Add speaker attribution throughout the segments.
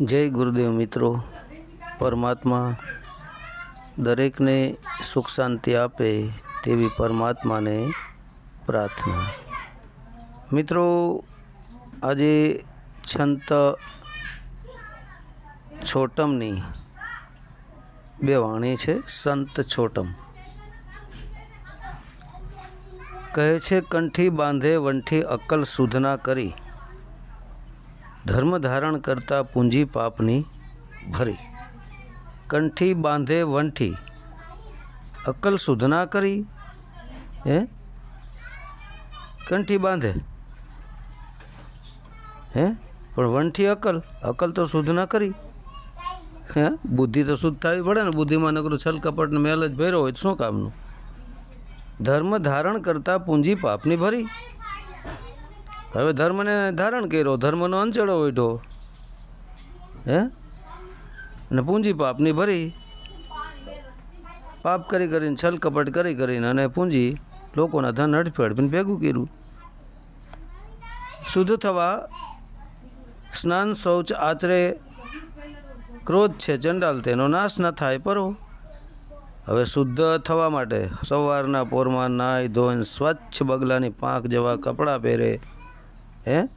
Speaker 1: જય ગુરુદેવ મિત્રો. પરમાત્મા દરેકને સુખ શાંતિ આપે તેવી પરમાત્માને પ્રાર્થના. મિત્રો, આજે છંત છોટમની બે વાણી છે, સંત છોટમ. કહે છે, કંઠી બાંધે, વંઠી અક્કલ સુધના કરી. ધર્મ ધારણ કરતા પૂંજી પાપની ભરી. કંઠી બાંધે વંઠી. અકલ સુધના કરી, હે? કંઠી બાંધે. હે? પણ વંઠી અકલ અકલ તો શુદ્ધ ના કરી. હે? બુદ્ધિ તો શુદ્ધ થવી પડે ને, બુદ્ધિમાં નકરું છલ કપટને મેલ જ ભર્યો હોય શું કામનું? ધર્મ ધારણ કરતાં પૂંજી પાપની ભરી. હવે ધર્મને ધારણ કર્યો, ધર્મનો અંચળો ઉઠો હે? અને પૂંજી પાપની ભરી, પાપ કરી કરીને, છલ કપટ કરી કરીને અને પૂંજી લોકોના ધન હડફેડફીને ભેગું કર્યું. શુદ્ધ થવા સ્નાન, શૌચ આચરે ક્રોધ છે, ચંડાલ તેનો નાશ ન થાય, પરો. હવે શુદ્ધ થવા માટે સવારના પોરમાં નાહી ધોઈને સ્વચ્છ બગલાની પાંખ જેવા કપડાં પહેરે. હે?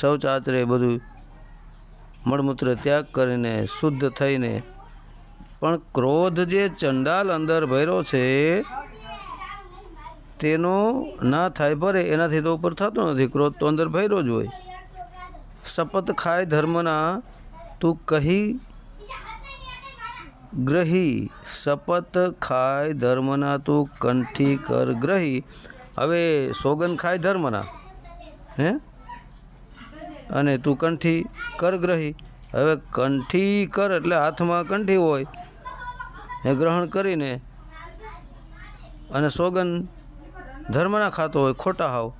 Speaker 1: શૌચાત્રે બધું મળમૂત્ર ત્યાગ કરીને, શુદ્ધ થઈને. પણ ક્રોધ જે ચંડાલ અંદર ભર્યો છે, તેનો ના થાય ભરે એનાથી તો ઉપર થતો નથી. ક્રોધ તો અંદર ભર્યો જ હોય. શપથ ખાય ધર્મના, તું કહી ગ્રહી. શપથ ખાય ધર્મના, તું કંઠી કર ગ્રહી. હવે સોગન ખાય ધર્મના. હે? અને તું કંઠી કર ગ્રહી. હવે કંઠી કર એટલે હાથમાં કંઠી હોય. એ ગ્રહણ કરીને અને સોગન ધર્મના ખાતો હોય, ખોટા હાવ.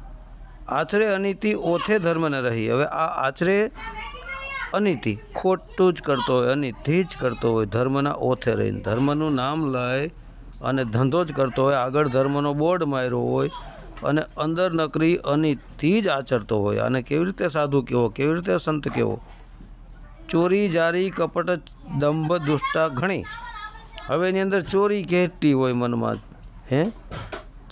Speaker 1: આચરે અનીતિ, ઓથે ધર્મને રહી. હવે આ આચરે અનીતિ, ખોટું જ કરતો હોય, અનીતિ જ કરતો હોય, ધર્મના ઓથે રહીને. ધર્મનું નામ લઈ અને ધંધો જ કરતો હોય. આગળ ધર્મનો બોર્ડ માર્યો હોય અને અંદર નકરી અનીતિ જ આચરતો હોય. અને કેવી રીતે સાધુ કેવો? કેવી રીતે સંત કેવો? ચોરી, જારી, કપટ, દંભ, દુષ્ટા ઘણી. હવે એની અંદર ચોરી કહેતી હોય મનમાં? હે?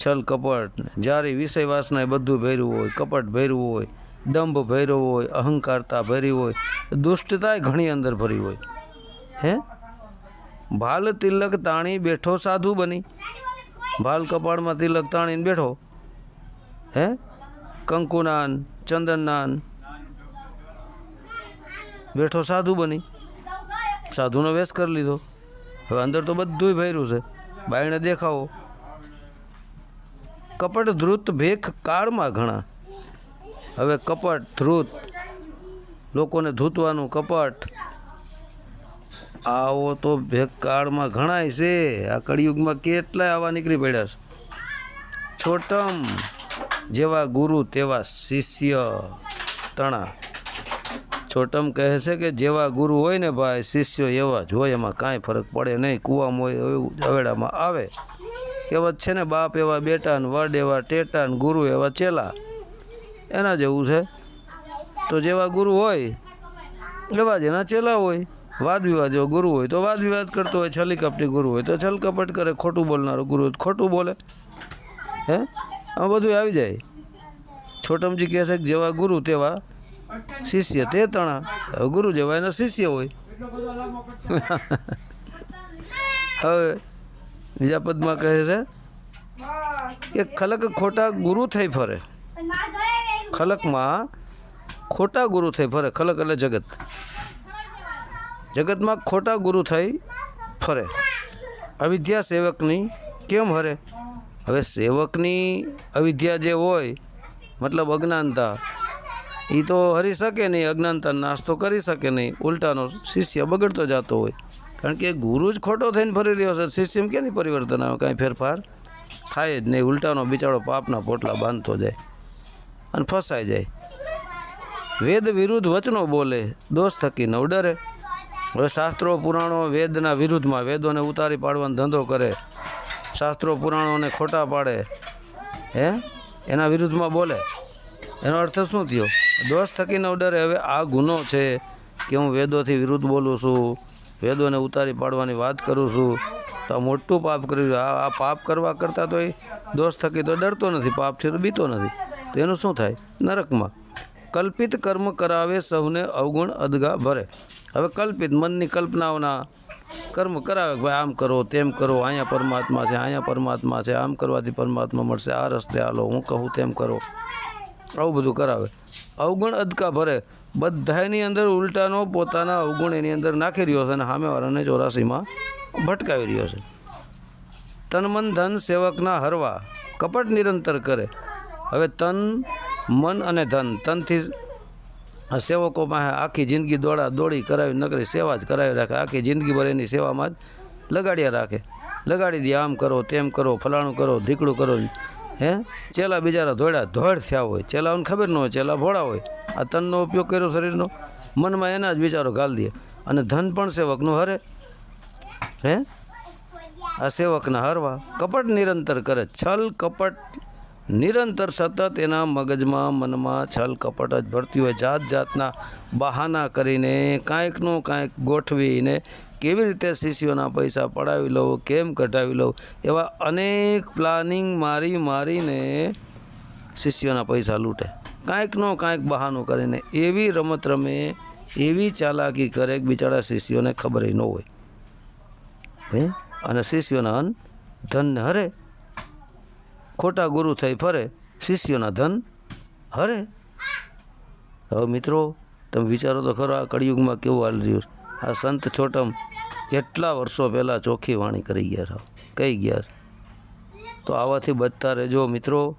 Speaker 1: છલ, કપટ, જારી વિષય વાસના બધું ભર્યું હોય, કપટ ભર્યું હોય, દંભ ભર્યો હોય, અહંકારતા ભરી હોય, દુષ્ટતાય ઘણી અંદર ભરી હોય. હે? ભાલ તિલક તાણી બેઠો સાધુ બની. ભાલ કપાળમાં તિલક તાણીને બેઠો. હે? કંકુનાન, ચંદનનાન. બેઠો સાધુ બની. સાધુનો વેશ કરી લીધો. હવે અંદર તો બધુંય ભર્યું છે. બાયણે દેખાવો. કપટ ધ્રુત ભેખ કાળમાં ઘણા. હવે કપટ ધ્રુત લોકોને ધૂતવાનું કપટ. આવો તો ભેખ કાળમાં ઘણાય છે. આ કળિયુગમાં કેટલાય આવા નીકળી પડ્યા છે. છોટમ. જેવા ગુરુ, તેવા શિષ્ય તણા. છોટમ કહે છે કે જેવા ગુરુ હોય ને ભાઈ, શિષ્યો એવા જ હોય, એમાં કાંઈ ફરક પડે નહીં. કૂવામાં હોય એવું ઝવેડામાં આવે. કહેવત છે ને બાપ, એવા બેટા ને વડ, એવા ટેટા ને ગુરુ, એવા ચેલા. એના જેવું છે. તો જેવા ગુરુ હોય, એવા જ એના ચેલા હોય. વાદ વિવાદ એવો ગુરુ હોય તો વાદ વિવાદ કરતો હોય, છલી કપટી ગુરુ હોય તો છલકપટ કરે, ખોટું બોલનારો ગુરુ ખોટું બોલે. હે? આ બધું આવી જાય. છોટમજી કહે છે કે જેવા ગુરુ તેવા શિષ્ય તે તણા. ગુરુ જેવા એના શિષ્ય હોય. હવે બીજા પદમાં કહે છે કે ખલક ખોટા ગુરુ થઈ ફરે. ખલકમાં ખોટા ગુરુ થઈ ફરે. ખલક એટલે જગત. જગતમાં ખોટા ગુરુ થઈ ફરે. અવિદ્યા સેવકની કેમ હરે? હવે સેવકની અવિદ્યા જે હોય, મતલબ અજ્ઞાનતા એ તો હરી શકે નહીં, અજ્ઞાનતા નાસ્તો કરી શકે નહીં, ઉલટાનો શિષ્ય બગડતો જતો હોય. કારણ કે ગુરુ જ ખોટો થઈને ફરી રહ્યો છે, શિષ્યમાં ક્યાંની પરિવર્તન આવે? કાંઈ ફેરફાર થાય જ નહીં, ઉલટાનો બિચારો પાપના પોટલા બાંધતો જાય અને ફસાઈ જાય. વેદ વિરુદ્ધ વચનો બોલે, દોષ થકી નવ ડરે હવે શાસ્ત્રો પુરાણો વેદના વિરુદ્ધમાં વેદોને ઉતારી પાડવાનો ધંધો કરે. શાસ્ત્રો પુરાણોને ખોટા પાડે. હે? એના વિરુદ્ધમાં બોલે. એનો અર્થ શું થયો? દોષ થકીને ઉડરે. ડરે હવે આ ગુનો છે કે હું વેદોથી વિરુદ્ધ બોલું છું, વેદોને ઉતારી પાડવાની વાત કરું છું, તો મોટું પાપ કર્યું આ આ પાપ કરવા કરતાં તો એ દોષ થકી તો ડરતો નથી પાપથી તો બીતો નથી. તો એનું શું થાય? નરકમાં કલ્પિત કર્મ કરાવે સૌને અવગુણ અદગા ભરે. હવે કલ્પિત મનની કલ્પનાઓના કર્મ કરાવે ભાઈ આમ કરો, તેમ કરો, અહીંયા પરમાત્મા છે, અહીંયા પરમાત્મા છે, આમ કરવાથી પરમાત્મા મળશે, આ રસ્તે હાલો, હું કહું તેમ કરો. આવું બધું કરાવે. અવગુણ અદકા ભરે. બધાની અંદર ઉલટાનો પોતાના અવગુણ એની અંદર નાખી રહ્યો છે અને સામેવાળાને ચોરાસીમાં ભટકાવી રહ્યો છે. તન મન ધન સેવકના હરવા કપટ નિરંતર કરે. હવે તન, મન અને ધન, તનથી આ સેવકો પાસે આખી જિંદગી દોડા દોડી કરાવી નકરી સેવા જ કરાવી રાખે. આખી જિંદગી ભર એની સેવામાં જ લગાડ્યા રાખે. લગાડી દે, આમ કરો, તેમ કરો, ફલાણું કરો ધીકડું કરો. હે? ચેલા બિચારા ધોળ્યા ધોળ થયા હોય. ચેલાઓને ખબર ન હોય, ચેલા ભોળા હોય. આ તનનો ઉપયોગ કર્યો શરીરનો. મનમાં એના જ વિચારો ગાલ દે. અને ધન પણ સેવકનું હરે. હે? આ સેવકના હરવા કપટ નિરંતર કરે. છલ કપટ નિરંતર સતત એના મગજમાં, મનમાં છલ કપટ જ ભરતી હોય. જાત જાતના બહાના કરીને કાંઈકનું કાંઈક ગોઠવીને કેવી રીતે શિષ્યોના પૈસા પડાવી લઉં, કેમ કઢાવી લઉં, એવા અનેક પ્લાનિંગ મારી મારીને શિષ્યોના પૈસા લૂંટે. કાંઈકનો કાંઈક બહાનું કરીને. એવી રમત રમે, એવી ચાલાકી કરે બિચારા શિષ્યોને ખબર ન હોય. અને શિષ્યોના અન્ન ધન્ય હરે. ખોટા ગુરુ થઈ ફરે, શિષ્યોના ધન હરે. હવે મિત્રો, તમે વિચારો તો ખરો આ કળિયુગમાં કેવું હાલી રહ્યું આ સંત છોટમ કેટલા વર્ષો પહેલાં ચોખ્ખી વાણી કરી ગયા રાવ કઈ ગયા તો આવાથી બચતા રહેજો મિત્રો.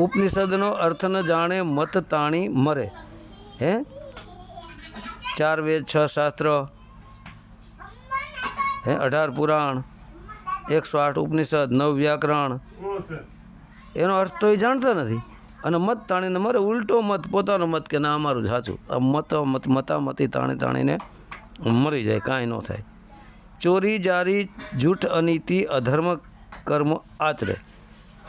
Speaker 1: ઉપનિષદનો અર્થ ન જાણે મત તાણી મરે. હે? ચાર વેદ, છ શાસ્ત્ર. હે, અઢાર પુરાણ. એકસો આઠ ઉપનિષદ, નવ વ્યાકરણ. એનો અર્થ તો એ જાણતા નથી. અને મત તાણીને મરે ઉલટો મત, પોતાનો મત કે ના, અમારું જ સાચું. આ મત મત, મતામતી તાણી તાણીને મરી જાય, કાંઈ ન થાય. ચોરી, જારી, જૂઠ, અનીતિ, અધર્મ, કર્મ આચરે.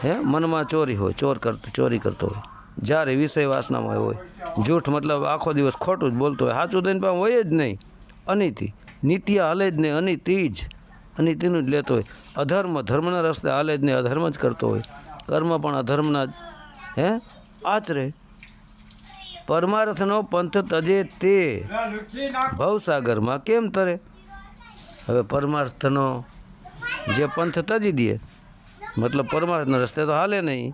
Speaker 1: હે? મનમાં ચોરી હોય, ચોર કરતો, ચોરી કરતો હોય. જ્યારે વિષય વાસનામાં હોય, જૂઠ મતલબ આખો દિવસ ખોટું જ બોલતો હોય, સાચું દઈને પણ હોય જ નહીં. અનીતિ. નીતિ હાલે જ નહીં, અનીતિ જ. અનીતિનું જ લેતો હોય. અધર્મ, ધર્મના રસ્તે હાલે જ નહીં, અધર્મ જ કરતો હોય. કર્મ પણ અધર્મના જ. હે? આચરે. પરમાર્થનો પંથ તજે તે. ભવસાગરમાં કેમ તરે? હવે પરમાર્થનો જે પંથ તજી દે, મતલબ પરમાર્થના રસ્તે તો હાલે નહીં.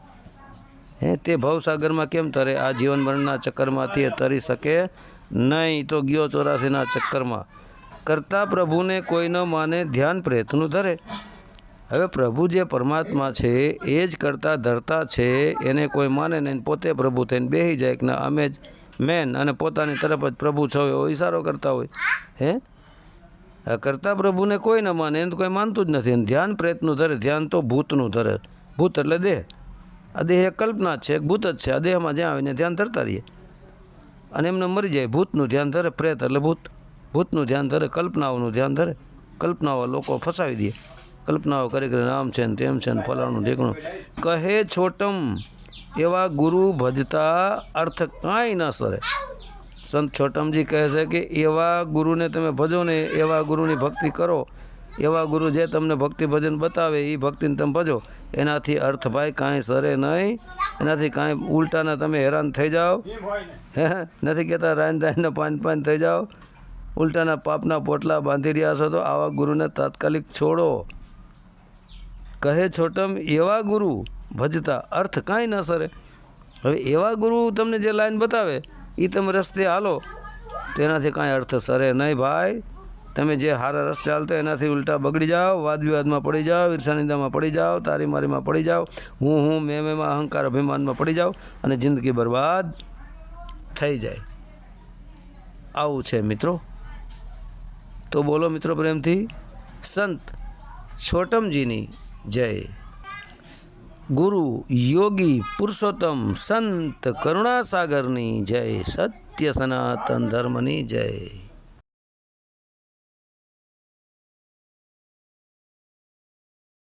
Speaker 1: હે? તે ભવસાગરમાં કેમ તરે? આ જીવન મરણના ચક્કરમાંથી તરી શકે નહીં. તો ગયો ચોરાસીના ચક્કરમાં. કરતા પ્રભુને કોઈ ન માને ધ્યાન પ્રેતનું ધરે. હવે પ્રભુ જે પરમાત્મા છે, એ જ કરતા ધરતા છે, એને કોઈ માને નહીં. પોતે પ્રભુ થઈને બેસી જાય કે ના, અમે જ મેન અને પોતાની તરફ જ પ્રભુ છો, એવો ઈશારો કરતા હોય. હે? કરતા પ્રભુને કોઈ ન માને, એને કોઈ માનતું જ નથી. ધ્યાન પ્રેતનું ધરે. ધ્યાન તો ભૂતનું ધરે. ભૂત એટલે દેહ. આ દેહ એક કલ્પના જ છે, એક ભૂત જ છે. આ દેહમાં જ્યાં આવીને ધ્યાન ધરતા રહીએ. અને એમને મરી જાય. ભૂતનું ધ્યાન ધરે, પ્રેત એટલે ભૂત. ભૂતનું ધ્યાન ધરે કલ્પનાઓનું ધ્યાન ધરે. કલ્પનાઓ લોકો ફસાવી દે. કલ્પનાઓ કરી કરી નામ છે ને તેમ છે ને ફલાણું ઢેકણું કહે છોટમ એવા ગુરુ ભજતા અર્થ કાંઈ ન સરે. સંત છોટમજી કહે છે કે એવા ગુરુને તમે ભજો ને એવા ગુરુની ભક્તિ કરો. એવા ગુરુ જે તમને ભક્તિ ભજન બતાવે એ ભક્તિને તમે ભજો. એનાથી અર્થ ભાઈ કાંઈ સરે નહીં. એનાથી કાંઈ ઉલટાના તમે હેરાન થઈ જાઓ. હે નથી કહેતા રાઈન રાઈનના પાન પાન થઈ જાઓ. ઉલટાના પાપના પોટલા બાંધી રહ્યા છો તો આવા ગુરુને તાત્કાલિક છોડો. કહે છોટમ, એવા ગુરુ, ભજતા અર્થ કાંઈ ન સરે. હવે એવા ગુરુ તમને જે લાઈન બતાવે એ તમે રસ્તે હાલો. તેનાથી કાંઈ અર્થ સરે નહીં ભાઈ. તમે જે સારા રસ્તે હાલતો એનાથી ઉલટા બગડી જાઓ વાદ વિવાદમાં પડી જાઓ, ઈર્ષાનિંદામાં પડી જાઓ તારી મારીમાં પડી જાઓ, હું હું, મેં મેમાં અહંકાર અભિમાનમાં પડી જાઓ અને જિંદગી બરબાદ થઈ જાય. આવું છે મિત્રો. તો બોલો મિત્રો પ્રેમથી. સંત છોટમજીની જય. ગુરુ યોગી પુરુષોત્તમ સંત કરુણાસાગરની જય. સત્ય સનાતન ધર્મની જય.